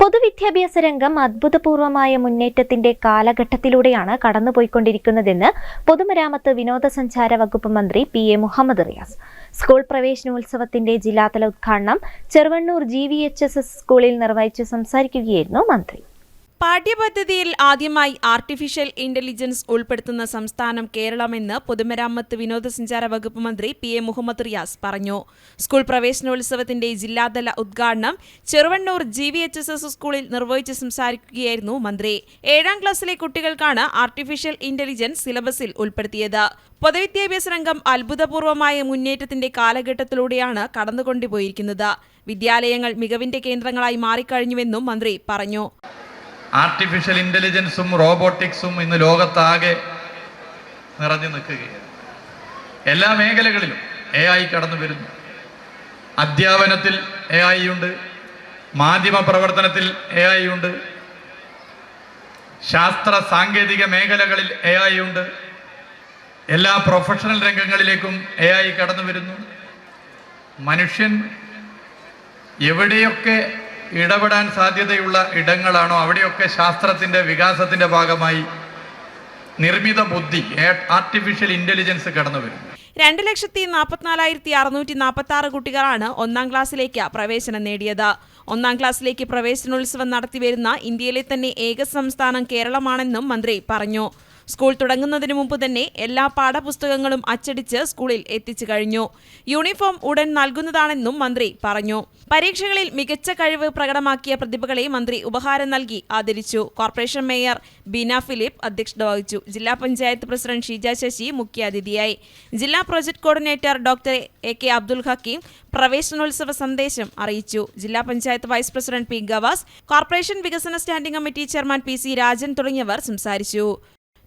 പൊതുവിദ്യാഭ്യാസ രംഗം അത്ഭുതപൂർവമായ മുന്നേറ്റത്തിന്റെ കാലഘട്ടത്തിലൂടെയാണ് കടന്നുപോയിക്കൊണ്ടിരിക്കുന്നതെന്ന് പൊതുമരാമത്ത് വിനോദസഞ്ചാര വകുപ്പ് മന്ത്രി P A Muhammad Riyas. School പ്രവേശനോത്സവത്തിന്റെ ജില്ലാതല ഉദ്ഘാടനം ചെറുവണ്ണൂർ ജി സ്കൂളിൽ നിർവഹിച്ച് സംസാരിക്കുകയായിരുന്നു മന്ത്രി. പാഠ്യപദ്ധതിയിൽ ആദ്യമായി ആർട്ടിഫിഷ്യൽ ഇന്റലിജൻസ് ഉൾപ്പെടുത്തുന്ന സംസ്ഥാനം കേരളമെന്ന് പൊതുമരാമത്ത് വിനോദസഞ്ചാര വകുപ്പ് മന്ത്രി പി എ മുഹമ്മദ് റിയാസ് പറഞ്ഞു. സ്കൂൾ പ്രവേശനോത്സവത്തിന്റെ ജില്ലാതല ഉദ്ഘാടനം Cheruvannur G V H S S സ്കൂളിൽ നിർവഹിച്ച് സംസാരിക്കുകയായിരുന്നു മന്ത്രി. ഏഴാം ക്ലാസ്സിലെ കുട്ടികൾക്കാണ് ആർട്ടിഫിഷ്യൽ ഇന്റലിജൻസ് സിലബസിൽ ഉൾപ്പെടുത്തിയത്. പൊതുവിദ്യാഭ്യാസ രംഗം അത്ഭുതപൂർവമായ മുന്നേറ്റത്തിന്റെ കാലഘട്ടത്തിലൂടെയാണ് കടന്നുകൊണ്ടുപോയിരിക്കുന്നത്. വിദ്യാലയങ്ങൾ മികവിന്റെ കേന്ദ്രങ്ങളായി മാറിക്കഴിഞ്ഞുവെന്നും മന്ത്രി പറഞ്ഞു. ആർട്ടിഫിഷ്യൽ ഇന്റലിജൻസും റോബോട്ടിക്സും ഇന്ന് ലോകത്താകെ നിറഞ്ഞു നിൽക്കുകയാണ്. എല്ലാ മേഖലകളിലും എ ഐ കടന്നു വരുന്നു. അധ്യാപനത്തിൽ എ ഐ ഉണ്ട്. മാധ്യമ പ്രവർത്തനത്തിൽ എ ഐ ഉണ്ട്. ശാസ്ത്ര സാങ്കേതിക മേഖലകളിൽ എ ഐ ഉണ്ട്. എല്ലാ പ്രൊഫഷണൽ രംഗങ്ങളിലേക്കും എ ഐ കടന്നു വരുന്നു. മനുഷ്യൻ എവിടെയൊക്കെ ഇടപെടാൻ സാധ്യതയുള്ള ഇടങ്ങളാണോ? അവിടെയൊക്കെ ശാസ്ത്രത്തിന്റെ വികാസത്തിന്റെ ഭാഗമായി നിർമ്മിത ബുദ്ധി ആർട്ടിഫിഷ്യൽ ഇന്റലിജൻസ് കടന്നു വരും രണ്ട് ലക്ഷത്തി നാൽപ്പത്തിനാലായിരത്തി അറുന്നൂറ്റി നാൽപ്പത്തി ആറ് കുട്ടികളാണ് ഒന്നാം ക്ലാസ്സിലേക്ക് പ്രവേശനം നേടിയത്. ഒന്നാം ക്ലാസ്സിലേക്ക് പ്രവേശനോത്സവം നടത്തിവരുന്ന ഇന്ത്യയിലെ തന്നെ ഏക സംസ്ഥാനം കേരളമാണെന്നും മന്ത്രി പറഞ്ഞു. സ്കൂൾ തുടങ്ങുന്നതിന് മുമ്പ് തന്നെ എല്ലാ പാഠപുസ്തകങ്ങളും അച്ചടിച്ച് സ്കൂളിൽ എത്തിച്ചു കഴിഞ്ഞു. യൂണിഫോം ഉടൻ നൽകുന്നതാണെന്നും മന്ത്രി പറഞ്ഞു. പരീക്ഷകളിൽ മികച്ച കഴിവ് പ്രകടമാക്കിയ പ്രതിഭകളെ മന്ത്രി ഉപഹാരം നൽകി ആദരിച്ചു. കോർപ്പറേഷൻ മേയർ ബീന ഫിലിപ്പ് അധ്യക്ഷത വഹിച്ചു. ജില്ലാ പഞ്ചായത്ത് പ്രസിഡന്റ് ഷീജ ശശി മുഖ്യാതിഥിയായി. ജില്ലാ project coordinator doctor A K Abdul Hakeem പ്രവേശനോത്സവ സന്ദേശം അറിയിച്ചു. ജില്ലാ panchayat vice president P Gavas corporation വികസന standing committee chairman P C Rajan തുടങ്ങിയവർ സംസാരിച്ചു.